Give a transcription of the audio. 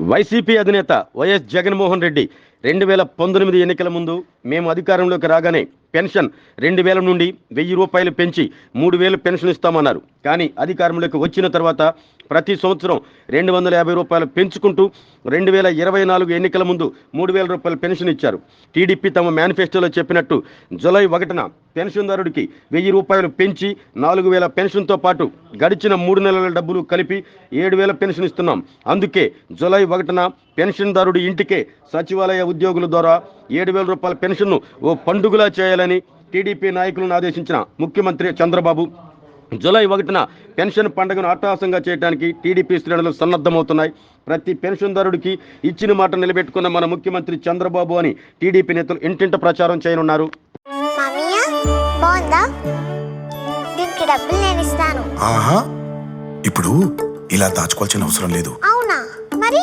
YCP అధినేత YS Jaganmohan Reddy రెండు వేల పంతొమ్మిది ఎన్నికల ముందు మేము అధికారంలోకి రాగానే పెన్షన్ రెండు వేల నుండి వెయ్యి రూపాయలు పెంచి మూడు వేలు పెన్షన్ ఇస్తామన్నారు. కానీ అధికారంలోకి వచ్చిన తర్వాత ప్రతి సంవత్సరం రెండు వందల యాభై రూపాయలు పెంచుకుంటూ రెండు వేల ఇరవై నాలుగు ఎన్నికల ముందు మూడు వేల రూపాయలు పెన్షన్ ఇచ్చారు. టీడీపీ తమ మేనిఫెస్టోలో చెప్పినట్టు జులై ఒకటిన పెన్షన్దారుడికి వెయ్యి రూపాయలు పెంచి నాలుగు వేల పెన్షన్తో పాటు గడిచిన మూడు నెలల డబ్బులు కలిపి ఏడు వేల పెన్షన్ ఇస్తున్నాం. అందుకే జులై ఒకటిన పెన్షన్దారుడి ఇంటికే సచివాలయ ఉద్యోగుల ద్వారా ఏడు వేల రూపాయల పెన్షన్ను ఓ పండుగలా చేయాలని టీడీపీ నాయకులను ఆదేశించిన ముఖ్యమంత్రి చంద్రబాబు. జూలై ఒకటిన పెన్షన్ పండుగను అట్టహాసంగా చేయడానికి టీడీపీ శ్రేణులు సన్నద్ధమవుతున్నాయి. ప్రతి పెన్షన్దారుడికి ఇచ్చిన మాట నిలబెట్టుకున్న మన ముఖ్యమంత్రి చంద్రబాబు అని టీడీపీ నేతలు ఇంటింట ప్రచారం చేయనున్నారు. ఇప్పుడు ఇలా దాచుకోవాల్సిన అవసరం లేదు. అవునా? మరి?